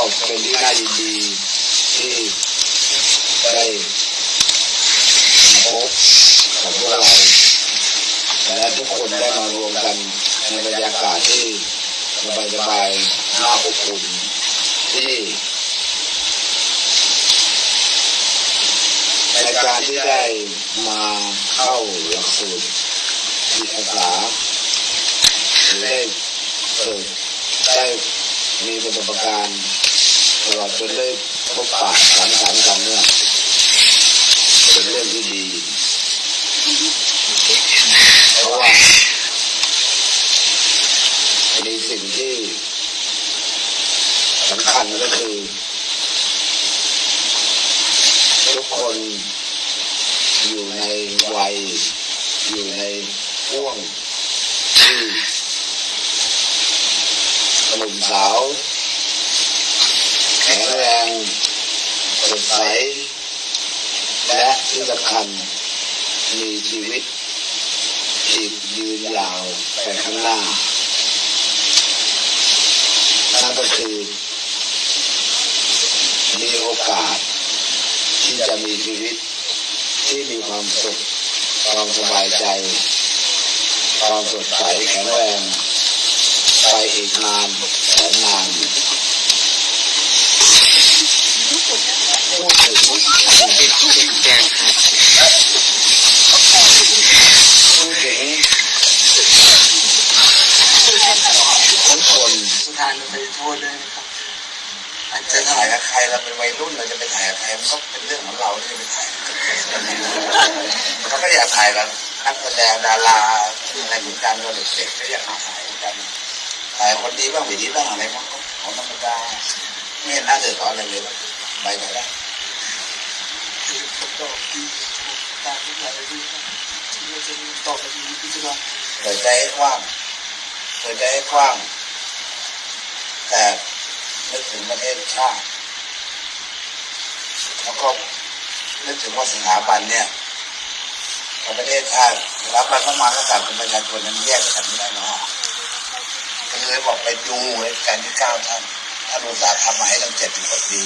เป็นที่น่ายินดีที่ได้พบกับพวกเราและทุกคนได้มารวมกันในบรรยากาศที่สบายๆน่าอบอุ่นที่ในการที่ได้มาเข้าหลักสูตรจิตอาสาได้ฝึกได้มีประสบการณ์ ตลอดจนได้พบปะสังสรรค์กันเนี่ยเป็นเรื่องที่ดี เพราะว่ามีสิ่งที่สำคัญก็คือ ทุกคนอยู่ในวัย อยู่ในห่วงที่หนุ่มสาว แข็งแรงสด ใส และที่สำคัญมีชีวิตอีกยืนยาวไปข้างหน้า นั่นก็คือ มีโอกาส ที่จะมีชีวิตที่มีความสุขความสบายใจ ความสดใสแข็งแรงไปอีกนานแสนนานพูดถึง แกงครับพูดถึงทุกคนสุธานไปโทษด้วยนะครับอาจจะถ่ายกับใครเราเป็นวัยรุ่นเราจะไปถ่ายกับใครมันก็เป็นเรื่องของเราที่จะไปถ่ายเขาก็อยากถ่ายกันนักแสดงดาราอะไรเหมือนกันเราเด็กๆก็อยากมาถ่ายกันถ่ายคนดีบ้างไม่ดีบ้างอะไรบ้างก็ของธรรมดาไม่น่าเดือดร้อนอะไรเลยไปไหนได้ ต่อที่การที่ถ่ายปีเราจะต่อไปที่พิจารณาเปิดใจให้กว้างเปิดใจให้กว้าง แต่นึกถึงประเทศชาติแล้วก็นึกถึงว่าสถาบันเนี่ยของประเทศชาติรับรัฐมาก็ต่างกับประชาชนนั้นแยกกันไม่ได้เนาะก็เลยบอกไปดูในการที่เก้าท่านท่านอุตสาห์ทำมาให้ตั้งเจ็ดสิบกว่าปี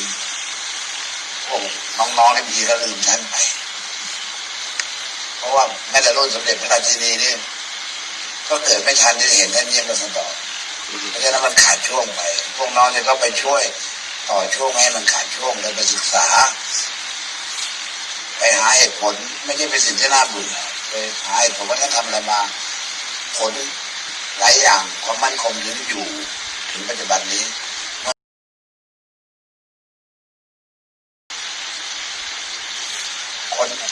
พวก น้องๆในบางทีก็ลืมท่านไป เพราะว่าแม้แต่รุ่นสมเด็จพระราชินีนี่ก็เกิดไม่ทันที่จะเห็นท่านเยี่ยมราษฎรเพราะฉะนั้นมันขาดช่วงไป พวกน้องเนี่ยก็ไปช่วยต่อช่วงให้มันขาดช่วงเลยไปศึกษา ไปหาเหตุผลไม่ใช่เป็นสิ่งที่น่าเบื่อไปหาเหตุผลว่าท่านทำอะไรมาผลหลายอย่างความมั่นคงถึงอยู่ถึงปัจจุบันนี้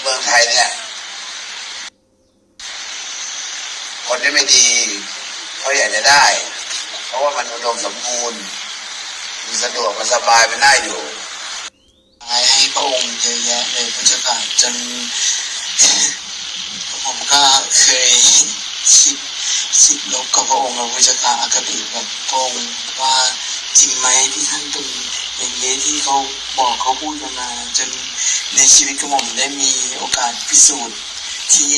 เมืองไทยเนี่ย คนที่ ไม่ดีเขาอยากจะได้ เพราะว่ามันอุดมสมบูรณ์มันสะดวกมันสบายมันน่าอยู่ให้พระองค์เยอะแยะเลยพระเจ้าค่ะจนผมก็เคยคิดคิดลบกับพระองค์แล้วพระเจ้าค่ะอคติกับพระองค์ว่าจริงไหมที่ท่านเป็นอย่างนี้ที่เขาบอกเขาพูดมาจนในชีวิตของผมได้มีโอกาสพิสูจน์ที่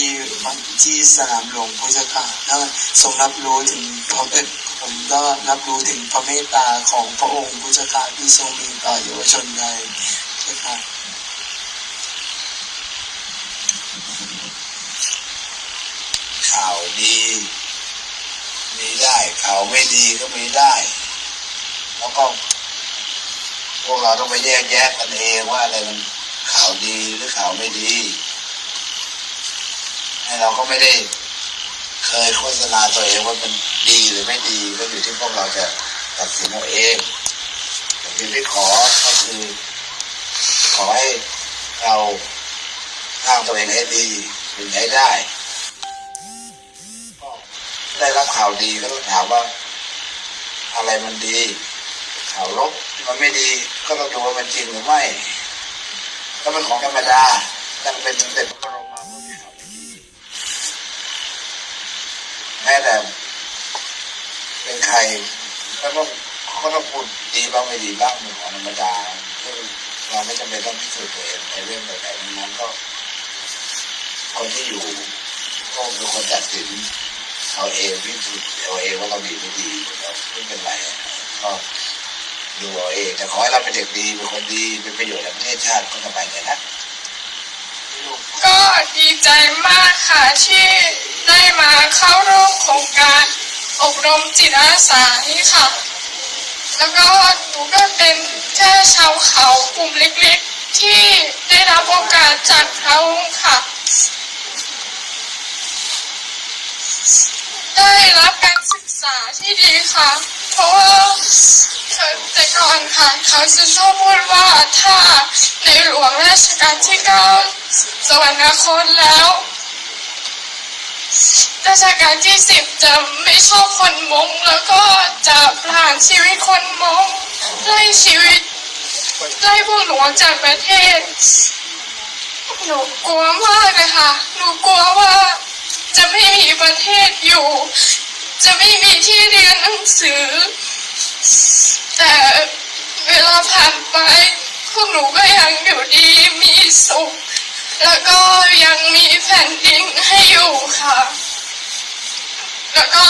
ที่สนามหลวงพุทธคาแล้วทรงรับรู้ถึงพระเอกผมก็รับรู้ถึงพระเมตตาของพระองค์พุทธคาที่ทรงมีต่อเยาวชนไทยพุทธคาข่าวดี มีได้ข่าวไม่ดีก็มีได้ แล้วก็ พวกเราต้องไปแยกแยะกันเองว่าอะไรมันข่าวดีหรือข่าวไม่ดี เราก็ไม่ได้เคยโฆษณาตัวเองว่ามันดีหรือไม่ดีก็อยู่ที่พวกเราจะตัดสินเอาเองแต่สิ่งที่ขอก็คือ ขอให้เราสร้างตัวเองให้ดีหรือให้ได้ได้รับข่าวดีก็ต้องถามว่า อะไรมันดี ข่าวลบมันไม่ดีก็ต้องดูว่ามันจริงหรือไม่ก็เป็นของธรรมดาตั้งเป็นเด็จพระบรมมาก็มีข่าวไม่ดีแม้แต่ เป็นใครก็ต้องก็ต้องพูดดีบ้างไม่ดีบ้างเป็นของธรรมดาซึ่งเราไม่จำเป็นต้องพิสูจน์ตัวเองในเรื่องใดๆทั้งนั้นก็คนที่อยู่ก็คือคนตัดสินเอาเองพิสูจน์เอาเองว่าเราดีไม่ดีเราไม่เป็นไรก็ดูเอาเองแต่ขอให้เราเป็นเด็กดีเป็นคนดีเป็นประโยชน์กับประเทศชาติก็สบายใจนะก็ดีใจมากค่ะที่ได้มาเข้าร่วมโครงการ อบรมจิตอาสานี่ค่ะ แล้วก็หนูก็เป็นแค่ชาวเขากลุ่มเล็กๆ ที่ได้รับโอกาสจากพระองค์ค่ะ ได้รับการศึกษาที่ดีค่ะ เพราะว่าแต่ก่อนค่ะเขาจะชอบพูดว่าถ้าในหลวงราชการที่เก้าสวรรคตแล้ว ราชการที่สิบจะไม่ชอบคนมงแล้วก็จะผ่านชีวิตคนมงไล่ชีวิตไล่พวกหนูออกจากประเทศ หนูกลัวมากเลยค่ะ หนูกลัวว่า จะไม่มีประเทศอยู่ จะไม่มีที่เรียนหนังสือ แต่เวลาผ่านไปพวกหนูก็ยังอยู่ดีมีสุข แล้วก็ยังมีแผ่นดินให้อยู่ค่ะ แล้วก็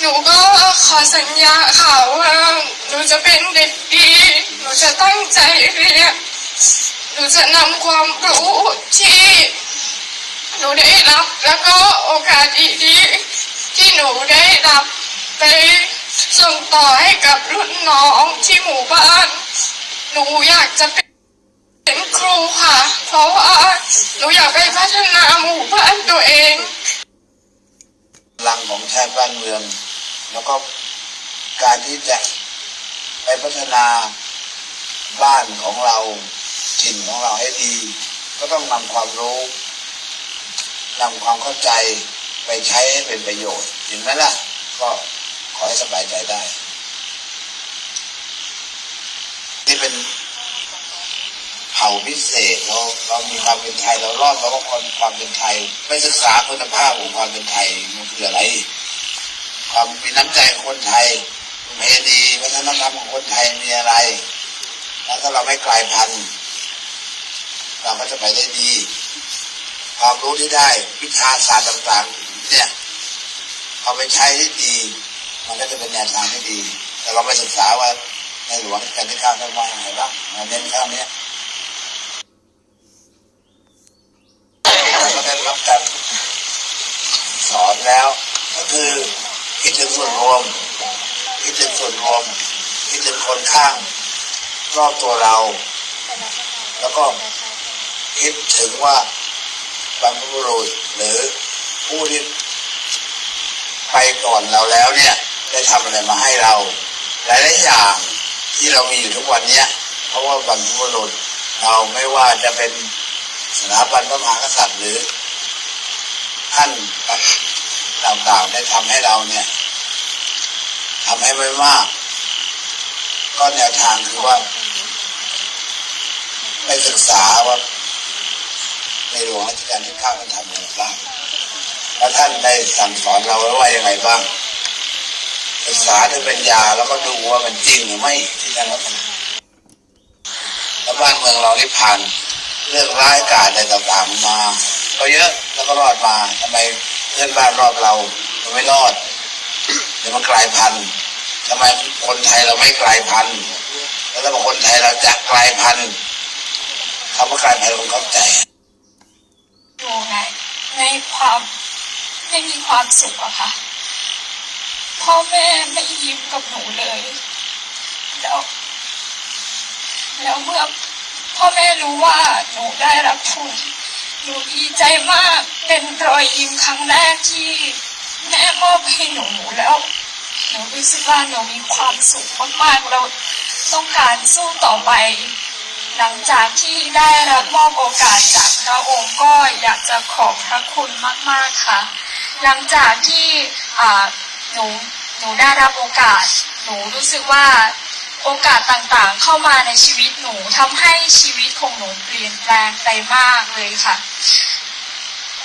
หนูก็ขอสัญญาค่ะว่าหนูจะเป็นเด็กดี หนูจะตั้งใจเรียนหนูจะนำความรู้ที่ หนูได้รับ แล้วก็โอกาสดีๆที่หนูได้รับไปส่งต่อให้กับรุ่นน้องที่หมู่บ้าน หนูอยากจะเป็น เป็นครูค่ะ เพราะว่าหนูอยากไปพัฒนาหมู่บ้านตัวเองพลังของชาติบ้านเมือง แล้วก็การที่จะไปพัฒนาบ้านของเราถิ่นของเราให้ดี ก็ต้องนำความรู้นำความเข้าใจไปใช้ให้เป็นประโยชน์เห็นไหมล่ะ ก็ขอให้สบายใจได้ที่เป็น เผ่าพิเศษเราเรามีความเป็นไทยเรารอดเราะว่าควความเป็นไทย ไม่ศึกษาคุณภาพของความเป็นไทยมันคืออะไร ความมีน้ำใจคนไทยเพณีวัฒนธรรมของคนไทยมีอะไร แล้วถ้าเราไม่กลายพันธุ์เราก็จะไปได้ดี ความรู้ที่ได้วิชาศาสตร์ต่างๆ เนี่ยเอาไปใช้ที่ดี มันก็จะเป็นแนวทางที่ดี แต่เราไปศึกษาว่าในหลวงกันที่ข้าท่านว่าอย่างไรบ้างมาเน้นข้างเนี้ยเราก็ได้รับการสอน แล้ว ก็คือคิดถึงส่วนรวมคิดถึงส่วนรวมคิดถึงคนข้างรอบตัวเรา แล้วก็คิดถึงว่าบรรพบุรุษหรือผู้ที่ไปก่อนเราแล้วเนี่ย ได้ทำอะไรมาให้เรา หลายๆอย่างที่เรามีอยู่ทุกวันเนี้ยเพราะว่าบรรพบุรุษเราไม่ว่าจะเป็นสถาบันพระมหากษัตริย์หรือท่าน ต่างๆได้ทำให้เราเนี่ยทำให้ไม่มาก ก็แนวทางคือว่า ไปศึกษาว่า ในหลวงรัชกาลที่เก้าท่านทำอะไรบ้างแล้วท่านได้สั่งสอนเราไว้ว่ายังไงบ้างศึกษาด้วยปัญญาแล้วก็ดูว่ามันจริงหรือไม่ที่ท่านทำแล้วบ้านเมืองเราที่ผ่านเรื่องร้ายกาจอะไรต่างๆมา ก็เยอะแล้วก็รอดมาทำไม เพื่อนบ้านรอบเรา มันไม่รอดเดี๋ยวมันกลายพันธุ์ทำไมคนไทยเราไม่กลายพันธุ์แล้วถ้าคนไทยเราจะกลายพันธุ์คำว่ากลายพันธุ์ผมเข้าใจอยู่ไงในความไม่มีความสุขอะค่ะพ่อแม่ไม่ยิ้มกับหนูเลยแล้วแล้วเมื่อพ่อแม่รู้ว่าหนูได้รับทุน หนูดีใจมาก เป็นรอยยิ้มครั้งแรกที่แม่มอบให้หนูแล้วหนูรู้สึกว่าหนูมีความสุขมากๆแล้วต้องการสู้ต่อไป หลังจากที่ได้รับมอบโอกาสจากพระองค์ก็อยากจะขอบพระคุณมากๆค่ะ หลังจากที่หนูหนูได้รับโอกาส หนูรู้สึกว่า โอกาสต่างๆ เข้ามาในชีวิตหนูทำให้ชีวิตของหนูเปลี่ยนแปลงไปมากเลยค่ะ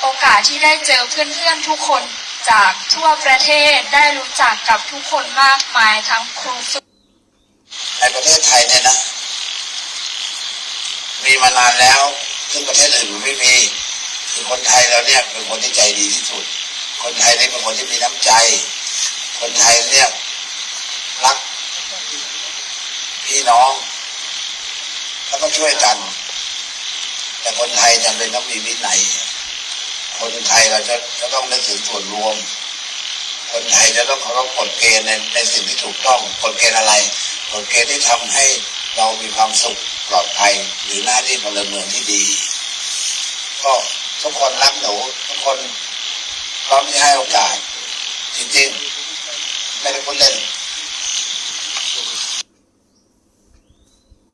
โอกาสที่ได้เจอเพื่อนๆทุกคนจากทั่วประเทศได้รู้จักกับทุกคนมากมายทั้งครูฝึกในประเทศไทยเนี่ยนะ มีมานานแล้วซึ่งประเทศอื่นมันไม่มีคือคนไทยเราเนี่ยเป็นคนที่ใจดีที่สุด คนไทยนี่เป็นคนที่มีน้ำใจ คนไทยเนี่ย พี่น้องแล้วก็ช่วยกัน แต่คนไทยจำเป็นต้องมีวินัย คนไทยเราจะจะต้องนึกถึงส่วนรวม คนไทยจะต้องเคารพกฎเกณฑ์ในในสิ่งที่ถูกต้องกฎเกณฑ์อะไรกฎเกณฑ์ที่ทำให้เรามีความสุขปลอดภัยหรือหน้าที่พลเมืองที่ดี ก็ทุกคนรักหนูทุกคนพร้อมที่ให้โอกาส จริงๆ ไม่ได้พูดเล่น